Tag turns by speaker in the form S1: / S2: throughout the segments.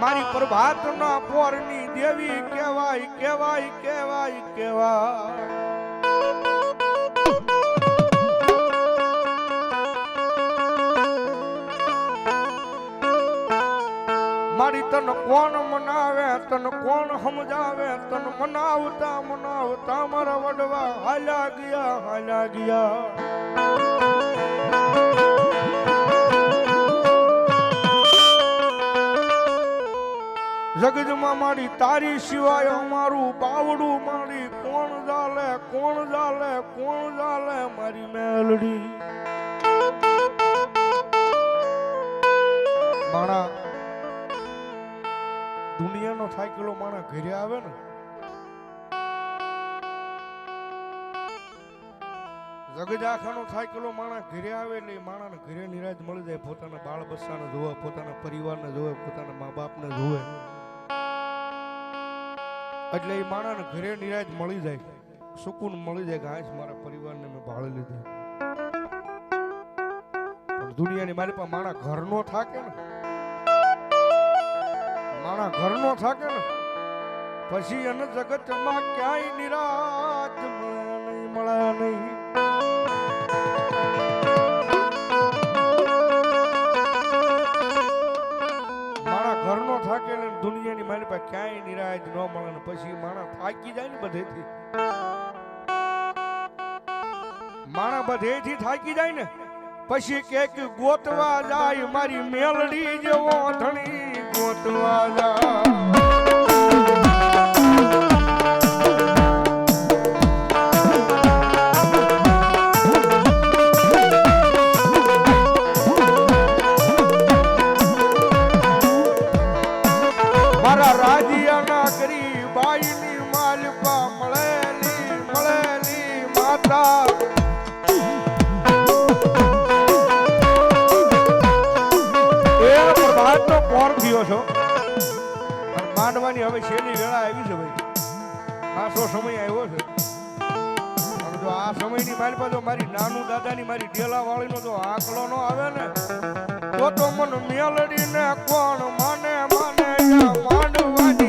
S1: મારી પ્રભાતના પોરની દેવી કેવાય કેવાય કેવાય કેવા મારી તન કોણ મનાવે, તન કોણ સમજાવે, તન મનાવતા મનાવતા મારા વડવા હાલ્યા ગયા હાલ્યા ગયા. મારી, તારી સિવાય અમારું બાવડું મારી. કોણ જાલે કોણ જાલે કોણ જાલે મારી મેલડી. માણા, દુનિયાનો થાકેલો માણા ઘરે આવે ને? જગજાખાનો થાકેલો માણા ઘરે આવે એટલે માણાને ઘરે નિરાજ મળી જાય, પોતાના બાળ બચ્ચાને જોવે, પોતાના પરિવારને જોવે, પોતાના મા બાપને જોવે. એટલે એ માણાને ઘરે નિરાજ મળી જાય. સુકૂન મળી જાય કે આજ મારા પરિવારને મેં ભાળી લીધા. દુનિયાની મારી પાસે માણા ઘરનો થાકે ને. માણા ઘરનો થાકે ને. પછી એને જગતમાં ક્યાંય નિરાજ બધેથી થાકી જાય ને, પછી કે કે ગોતવા જાય, મારી મેલડી જેવો ધણી ગોતવા જાય. પ્રભાતનો પોર થયો છો. માંડવાની હવે છેલ્લી વેળા આવી છે ભાઈ? આસો સમય આવ્યો છે. જો આ સમયની મારી પાસે મારી નાનું દાદાની મારી ડેલા વાળીનો જો આંકલો નો આવે ને, તો તો મન મેલડીને કોણ માને માને માંડવાની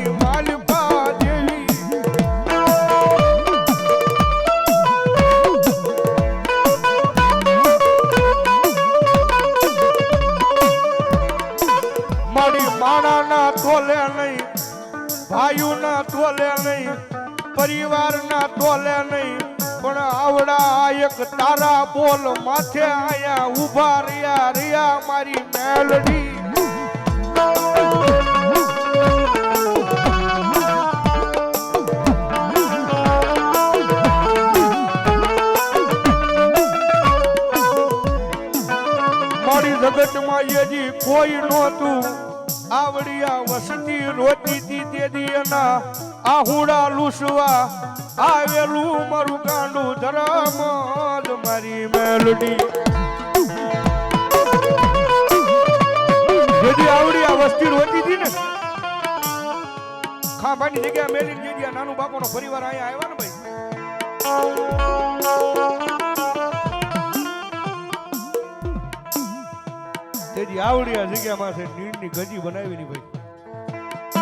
S1: ભાઈઓના તોલે નહીં, પરિવારના તોલે નહીં, પણ આવડા એક તારા બોલ માથે આયા ઊભા રહ્યા રહ્યા મારી મેલડી. જગતમાં એજી કોઈ નહોતું. આવડિયા વસતી રોતી તી તે દી એના આહુડા લૂસવા આવેલું મારું કાંડું ધરમ જ મારી મેલડી. જેદી આવડી આ વસ્તી રોતી હતી ને ખાંભાની જગ્યા મેલી જગ્યા, નાનું બાપાનો પરિવાર અહીંયા આવ્યા ને ભાઈ? તેજી આવડી આ જગ્યામાં છે નીરની ગજી બનાવી ની ભાઈ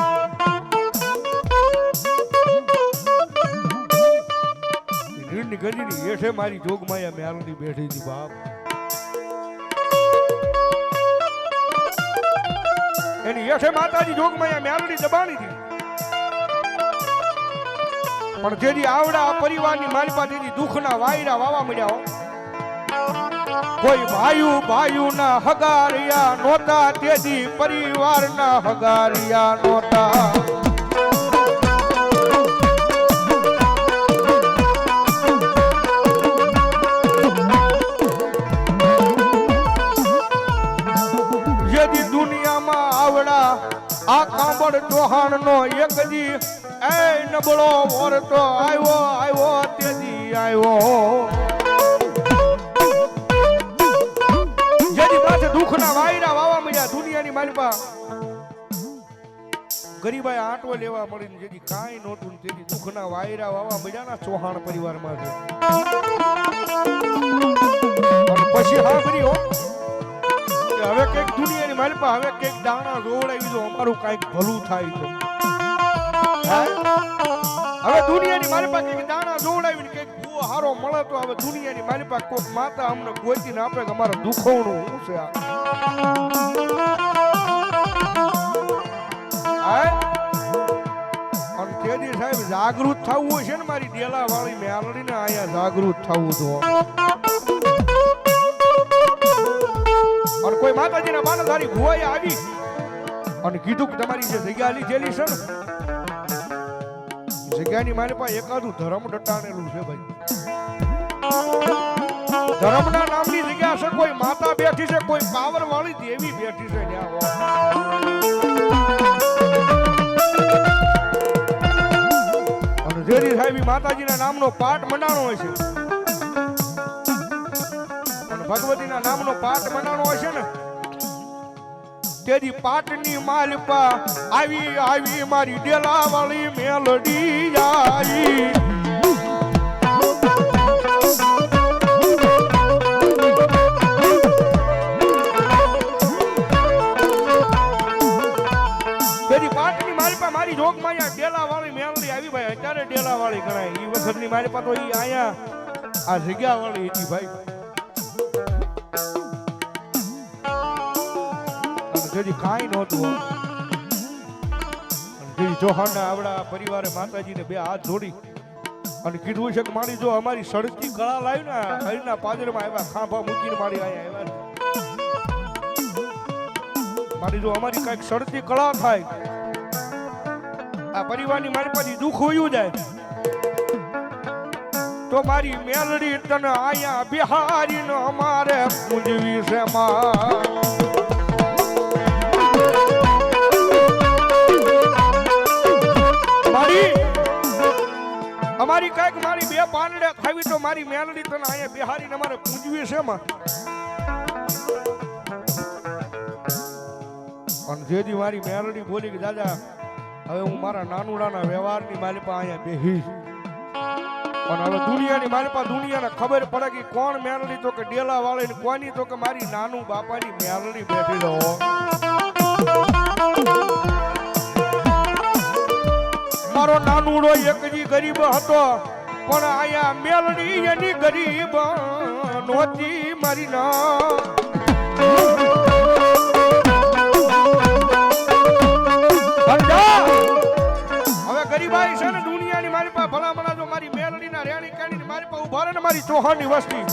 S1: નીરની ગજીની હેઠે મારી જોગમાયા મેલડી બેઠી હતી બાપ. એની હેઠે માતાજી જોગમાયા મેલડી દબાણી હતી. પણ જેથી આવડા પરિવારની મારી પાસેથી દુઃખના વાયરા વાવા મળ્યા કોઈ ભાયુ ભાયુ ના હગારિયા નોતા તેથી પરિવાર ના હગારિયા નોતા દુનિયામાં આવડા, આ કાંબળ ચૌહાણ નો એક દી એ નબળો ઓરતો આવ્યો આવ્યો તેથી આવ્યો. દુઃખના વાયરા વાવા મળ્યા દુનિયાની માલપા. ગરીબાએ આંટો લેવા મળીને જેથી કાંઈ નહોતું તેથી દુઃખના વાયરા વાવા મળ્યા ના ચૌહાણ પરિવારમાં છે. પછી હા હો કે કે હવે કંઈક દુનિયાની માલપા, હવે કંઈક દાણા રોવડાવી દો અમારું કંઈક ભલું થાય તો હવે દુનિયાની માલપા કંઈક દાણા જોવડાવીને કંઈક મળે તો હવે દુનિયાની મારી પાસે કોઈક માતા અમને ગોતીને આપે કે અમારે દુખવણું શું છે અને તેદી સાહેબ, જાગૃત થવું હોય છે ને મારી ડેલા વાળી મેલડીને અહીંયા જાગૃત થવું તો. અને કોઈ માતાજીના તારી ભુવાએ આવી? અને કીધું કે તમારી જે જગ્યા લીધેલી છે ને જગ્યાની મારી પાસે એકાદું ધર્મ ડટાણેલું છે ભાઈ. ધર્મના નામની જગ્યા છે, કોઈ માતા બેઠી છે, કોઈ પાવર વાળી દેવી બેઠી છે અને સાહેબ માતાજીના નામનો પાઠ મંડાણો હોય છે. ભગવતીના નામનો પાઠ મંડાણો હોય છે ને તેની પાટની માલપા આવી આવી મારી ડેલા વાળી મેલડી આવી પાટની મારી જોગમાં અહીંયા ડેલા વાળી મેલડી આવી ભાઈ. અત્યારે ડેલા વાળી ગણાય એ વખતની મારી પાસે અહીંયા આ જગ્યા વાળી હતી ભાઈ. જેથી કાંઈ નહોતું જેથી ચૌહાણના આવડા પરિવારે માતાજીને બે હાથ જોડી અને કીધું છે કે મારી જો અમારી સડકી કળા લાવી ને, હરિના પાદરમાં આવ્યા, ખાંભા મૂકીને મારી અહીંયા આવ્યા મારી જો અમારી કંઈક સડતી કળા થાય આ પરિવારની મારી પાસે દુઃખ હોયું જાય. તો મારી મેલડી તને અહીંયા બિહારી અમારે પૂજવી છે અમારી કંઈક મારી બે પાંદડે ખાવી તો મારી મેલડી તને અહીંયા બિહારી અમારે પૂજવી છે માં અને જેથી મારી મેલડી બોલી કે, દાદા હવે હું મારા નાનુડાના વ્યવહારની મારી પાસે અહીંયા બેહી અને હવે દુનિયાની મારી પાસે દુનિયાને ખબર પડે કે કોણ મેલડી તો કે ડેલા વાળી કોની તો કે મારી નાનું બાપાની મેલડી બેઠી રહો મારો નાનુડો એક જી ગરીબ હતો, પણ આયા મેલડી એની ગરીબ નહોતી મારી ના. ગરીબાઈ છે ને દુનિયાની મારી પાસે ભલામણા જો મારી મેલડીના રેણી કેણી મારી પાસે ઊભા ને મારી ચૌહાણની વસ્તી.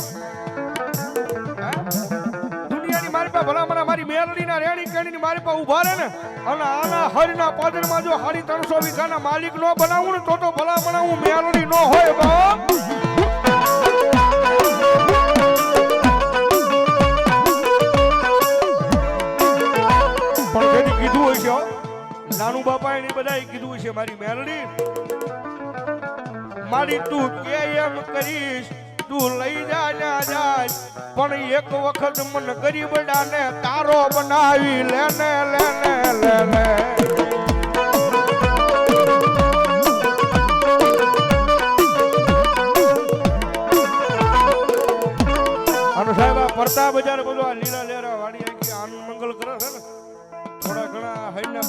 S1: દુનિયાની મારી પાસે ભલામણા મારી મેલડીના રેણી કેણી મારી પાસે ઊભા રહે ને અને આના હરિના પાદરમાં જો સાડી ત્રણસો વીઘાના માલિક નો બનાવું ને તો તો ભલામણા હું મેલડી નો હોય બાપ. નાનું બાપા એની બધાએ કીધું છે મારી મેલડી, મારી તું કે એમ કરીશ? તું લઈ જા ના જાય પણ એક વખત મન ગરીબડાને તારો બનાવી લેને લેને લેને. સાહેબ આ બજાર આ લીલા લેરા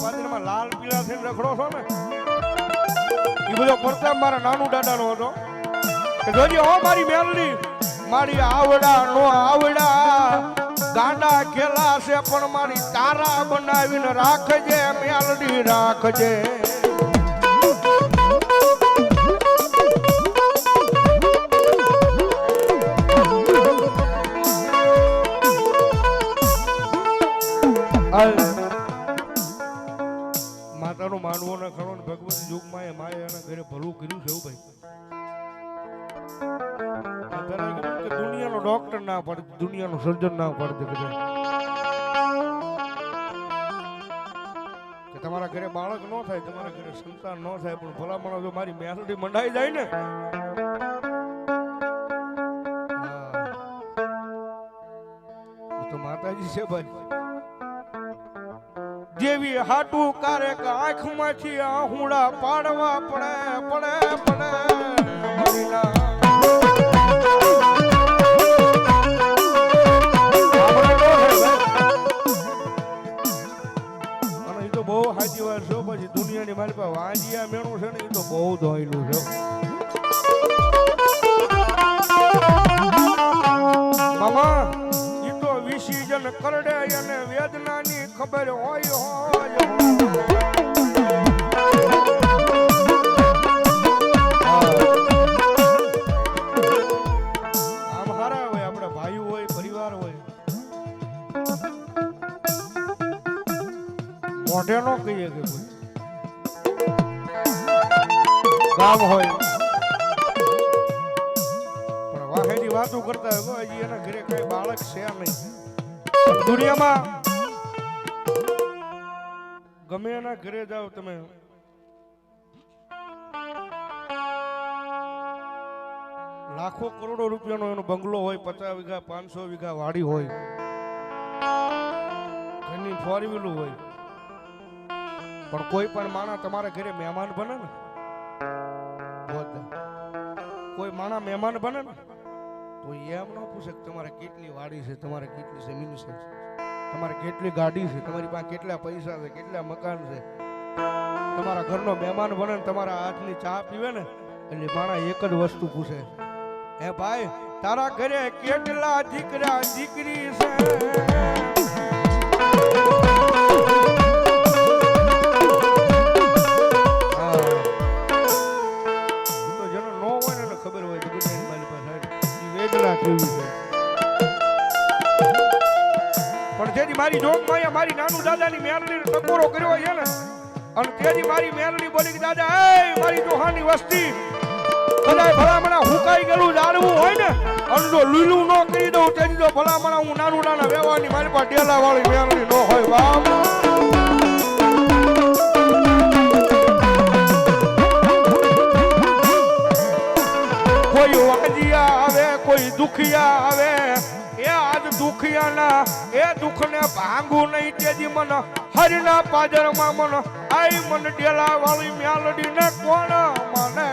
S1: પાદરમાં લાલ, પીળા થઈને રખડો છો ને? એ બધો પડતા મારા નાનું દાદાનો હતો. કે જોજે, હો મારી મેલડી, મારી આવડા, નો આવડા, ગાંડા ખેલા છે, પણ મારી તારા બનાવીને રાખજે, મેલડી, રાખજે. ન ખરો ને ભગવતી યુગમાં એ માએ એના ઘરે ભલું કર્યું છે એવું ભાઈ. દુનિયાનો ડોક્ટર ના પડે, દુનિયાનો સર્જન ના પડે કે તમારા ઘરે બાળક ન થાય, તમારા ઘરે સંતાન ન થાય, પણ ભલામણો જો મારી મેલડી મંડાઈ જાય ને. તો માતાજી છે ભાઈ. જેવી હાટું કારેક આંખમાંથી આહુડા પાડવા પડે પડે પડે. મહિલા. બહુ સાચી વાત છે પછી દુનિયાની મારી પાસે વાંજિયા મેળું છે ને એ તો બહુ ધોયેલું છે મામા તો કરડે અને વેદનાની ખબર હોય હોય. આમ હારા હોય, આપણા ભાઈઓ હોય, પરિવાર હોય. મોઢે કહીએ કે કોઈ. ગામ હોય. વાતો કરતા હોય, હજી એના ઘરે કઈ બાળક છે નહીં. દુનિયામાં ગમે એના ઘરે જાઓ તમે. લાખો કરોડો રૂપિયાનો એનો બંગલો હોય, પચાસ વીઘા, પાંચસો વીઘા વાડી હોય, ઘરની ફોરવીલું હોય. પણ કોઈ પણ માણસ તમારા ઘરે મહેમાન બને ને? કોઈ માણસ મહેમાન બને ને? તો એમ ન પૂછે તમારે કેટલી વાડી છે, તમારે કેટલી જમીન છે. તમારે કેટલી ગાડી છે, તમારી પાસે કેટલા પૈસા છે, કેટલા મકાન છે. તમારા ઘરનો મહેમાન બને તમારા હાથની ચા પીવે ને, એટલે માણા એક જ વસ્તુ પૂછે. હે ભાઈ, તારા ઘરે કેટલા દીકરા દીકરી છે? પણ જેથી મારી જોગ માયા મારી નાનું દાદાની મેરડી ટકોરો કર્યો છે ને, અને તેની મારી મેરડી બોલી કે, દાદા, એ મારી જોહાની વસ્તી કદાચ ભલામણા હુકાઈ ગયેલું જાણવું હોય ને, અને જો લીલું ન કરી દઉં, તેની જો ભલામણા હું નાનું નાના વ્યવહારની મારી પાસે ડેલા વાળી મેરડી ન હોય, બાપ. દુખિયાના એ દુખને ભાંગું નહીં તેજી મન. હરિના પાદરમાં મન. આઈ મન ડેલા વાળી મ્યાલડી ને કોણ મને?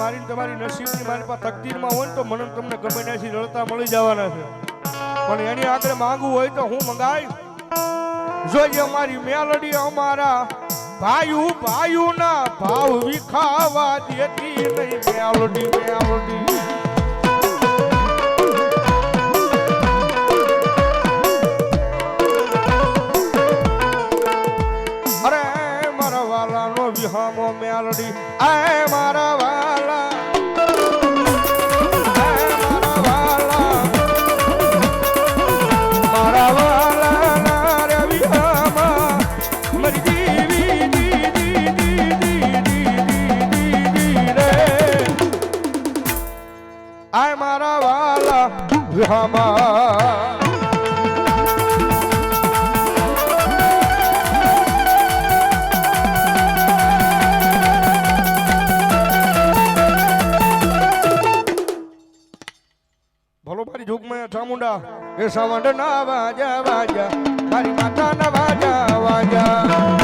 S1: મારી તમારી નસીબની મારી પાસે તકદીરમાં હોય ને તો મને તમને ગમે ત્યાંથી રડતા મળી જવાના છે. પણ એની આગળ માંગવું હોય તો હું મંગાય જોઈએ અમારી મેલડી અમારા ભાયુ ભાયુ ના ભાવ વિખાવા દેતી નહીં. મેલડી મેલડી. અરે મારા વાલાનો વિહામો મેલડી. આય મારા એ સવંડ ના વાજા વાજા. મારી માતા ના વાજા વાજા.